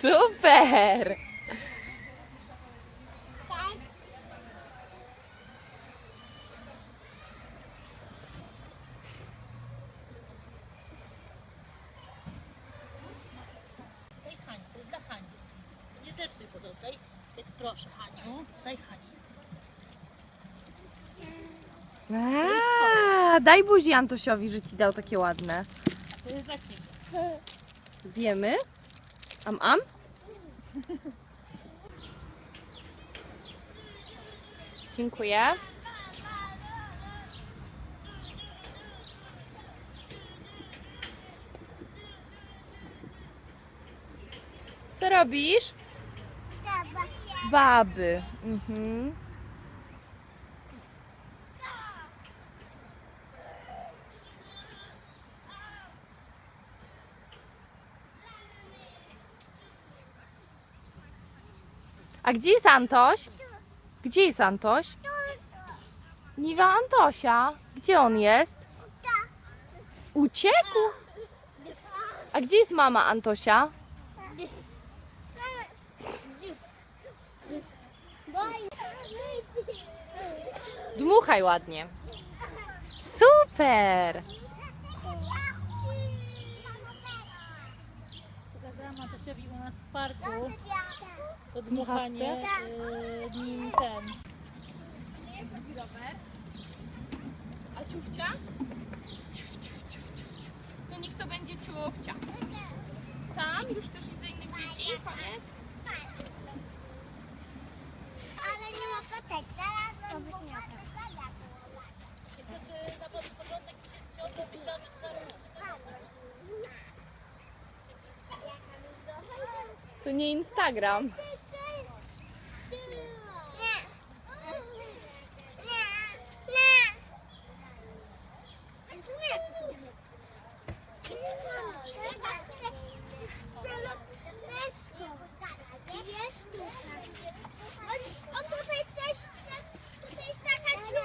Super! Daj Hani, to jest dla Hani. Nie zepsuj go, to daj. Więc proszę Haniu, daj Hani. A, daj buzi Antosiowi, że ci dał takie ładne. To jest dla Ciebie. Zjemy? Am am? Dziękuję. Co robisz? Baby. Mhm. A gdzie jest Antoś? Gdzie jest Antoś? Nie ma Antosia. Gdzie on jest? Uciekł? A gdzie jest mama Antosia? Dmuchaj ładnie. Super! Pokazałam Antosiowi u nas w parku to dmuchanie y, nim ten. A ciufcia? Ciuf, ciuf, ciuf, ciuf, ciuf. To niech to będzie ciufcia. Tam? Już chcesz iść do innych dzieci? Koniec? Ale nie ma. To byś miał na mi się myślałam, że trzeba robić To nie Instagram. Nie. Nie. Jest tutaj. O tutaj coś, tutaj jest taka dziurka.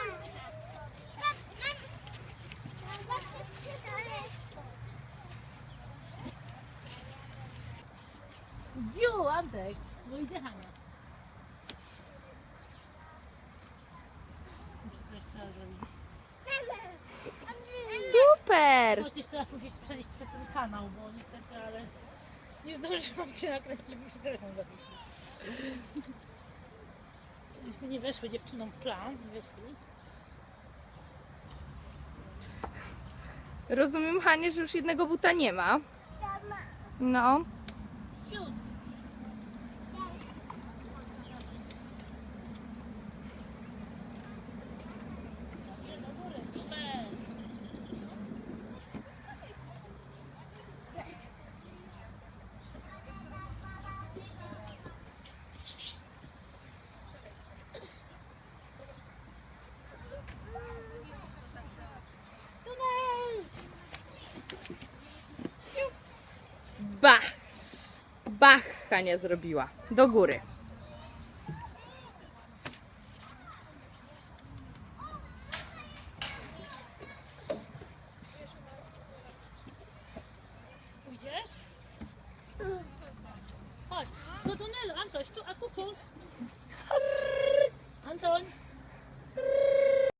Tam, tam. Zobaczcie, co to jest. Ziu, Antek! No idzie Hania. Muszę raz zrobić. Super! Choć jeszcze raz musisz przejść przez ten kanał, bo niestety, ale nie zdążyłam Cię nakręcić, bo się telefon zawiesił. Myśmy nie weszły dziewczynom w plan, nie weszli. Rozumiem, Hanie, że już jednego buta nie ma. No. Ziu! Dobrze, do góry, super! Bach! Bach Hania zrobiła. Do góry. Chodź, do tunelu, Antoś, tu, a kuku.